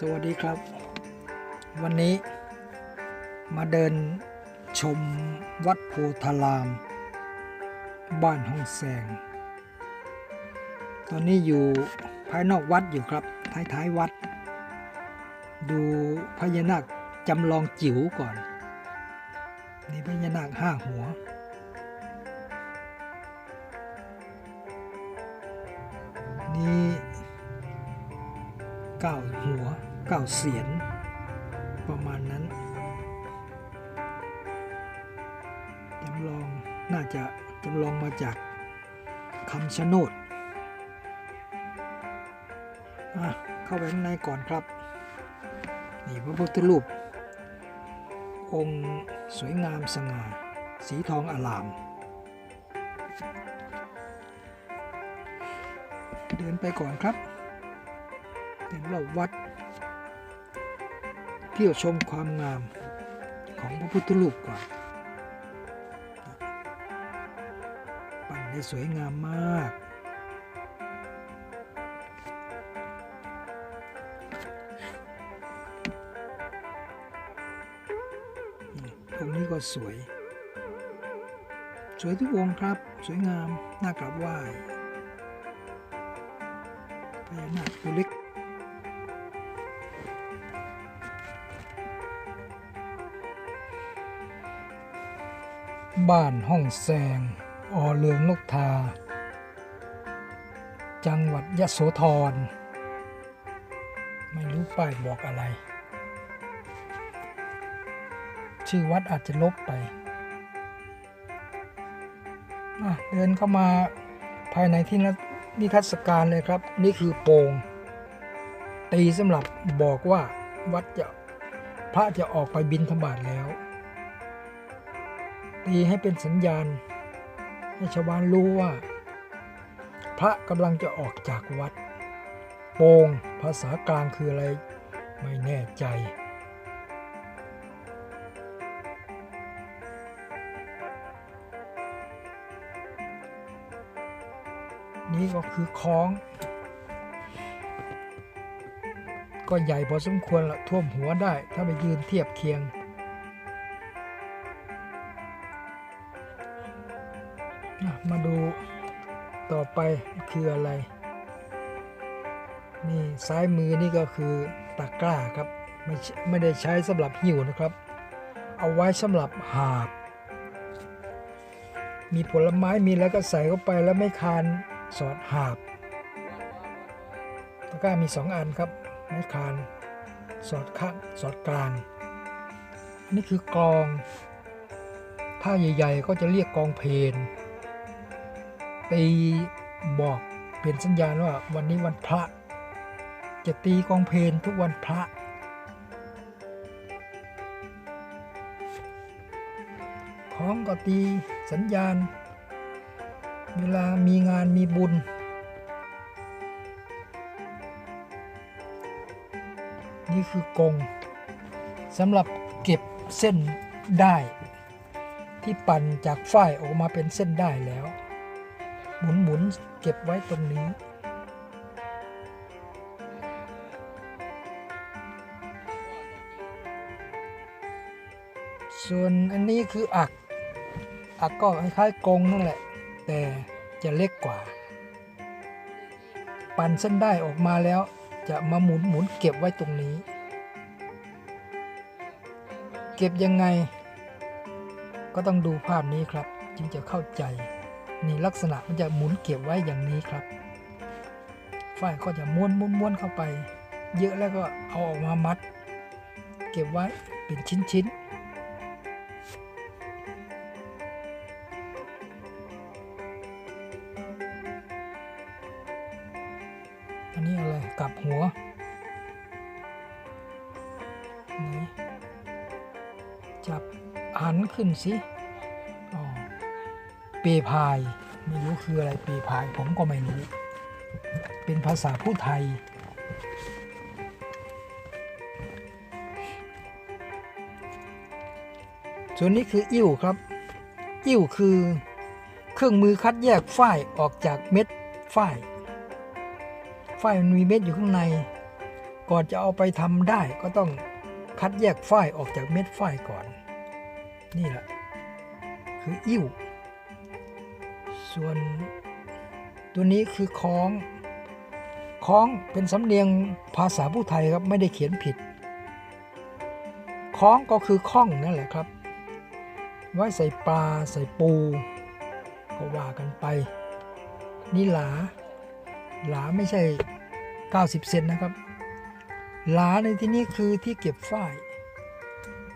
สวัสดีครับ วันนี้มาเดินชมวัดโพธาราม บ้านห้องแสง ตอนนี้อยู่ภายนอกวัดอยู่ครับ ท้ายๆวัด ดูพญานาคจำลองจิ๋วก่อน นี่พญานาคห้าหัวนี่เก้าหัว เก้าเสียน ประมาณนั้นจำลองน่าจะจำลองมาจากคำชะโนดเข้าไปข้างในก่อนครับ นี่พระพุทธรูป องค์สวยงามสง่า สีทองอลาม เดินไปก่อนครับเดินรอบวัด เที่ยวชมความงามของพระพุทธรูปก่อนปั้นได้สวยงามมากนี่องนี้ก็สวย สวยทุกองค์ครับ สวยงาม น่ากราบไหว้พญานาคตัวเล็ก บ้านห้องแซงอเลืองนกทา จังหวัดยะโสธร ไม่รู้ป้ายบอกอะไร ชื่อวัดอาจจะลบไป เดินเข้ามาภายในที่นิทรรศการเลยครับ นี่คือโปงตีสำหรับบอกว่าวัดจะพระจะออกไปบินธบาตแล้ว ตีให้เป็นสัญญาณ ให้ชาวบ้านรู้ว่า พระกำลังจะออกจากวัด โปงภาษากลางคืออะไรไม่แน่ใจ นี่ก็คือคล้อง ก็ใหญ่พอสมควรละท่วมหัวได้ถ้าไปยืนเทียบเคียง ต่อไปคืออะไร นี่ซ้ายมือนี่ก็คือตะกร้าครับไม่ไม่ได้ใช้สำหรับหิ้วนะครับ เอาไว้สำหรับหาบ มีผลไม้มีแล้วก็ใส่เข้าไปแล้วไม่คานสอดหาบตะกร้ามีสองอันครับ ไม่คานสอดข้างสอดกลางอันนี้คือกอง ถ้าใหญ่ ๆ ก็จะเรียกกองเพล นตีบอกเป็นสัญญาณว่าวันนี้วันพระ จะตีกองเพลนทุกวันพระของก็ตีสัญญาณ เวลามีงานมีบุญ นี่คือกงสำหรับเก็บเส้นได้ ที่ปั่นจากฝ้ายออกมาเป็นเส้นได้แล้ว หมุนหมุนเก็บไว้ตรงนี้ ส่วนอันนี้คืออัก อักก็คล้ายๆกงนั่นแหละ แต่จะเล็กกว่า ปั่นเส้นได้ออกมาแล้วจะมาหมุนหมุนเก็บไว้ตรงนี้ เก็บยังไง ก็ต้องดูภาพนี้ครับ จึงจะเข้าใจ นี่ลักษณะมันจะหมุนเก็บไว้อย่างนี้ครับฝ้ายก็จะม้วนม้วนม้วนเข้าไป เยอะแล้วก็เอาออกมามัด เก็บไว้เป็นชิ้นชิ้นๆอันนี้อะไรกับหัวไหนจับหันขึ้นสิ ปพายไม่รู้คืออะไรเปพายผมก็ไม่รู้ เป็นภาษาผู้ไทย ส่วนนี้คืออิ่วครับ อิ่วคือเครื่องมือคัดแยกฝ้ายออกจากเม็ดฝ้าย ฝ้ายมันมีเม็ดอยู่ข้างใน ก่อนจะเอาไปทำได้ก็ต้องคัดแยกฝ้ายออกจากเม็ดฝ้ายก่อน นี่แหละคืออิ่ว ส่วนตัวนี้คือคล้องคล้องเป็นสำเนียงภาษาผู้ไทยครับไม่ได้เขียนผิดคล้องก็คือข้องนั่นแหละครับ ไว้ใส่ปลาใส่ปู ก็ว่ากันไป นี่หลา หลาไม่ใช่ 90 เซนนะครับ หลาในที่นี้คือที่เก็บฝ้าย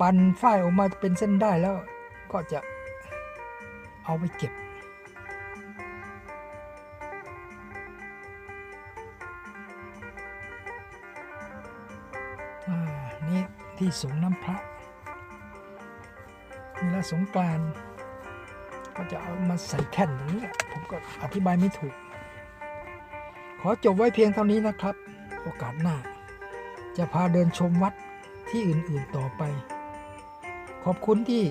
ปั่นฝ้ายออกมาเป็นเส้นได้แล้วก็จะเอาไปเก็บ นี่ที่สงน้ำพระเวลาสงกรานก็จะเอามาใส่แท่นอย่างนี้ผมก็อธิบายไม่ถูก ขอจบไว้เพียงเท่านี้นะครับ โอกาสหน้า จะพาเดินชมวัดที่อื่นๆต่อไป ขอบคุณที่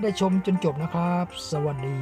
ได้ชมจนจบนะครับ สวัสดี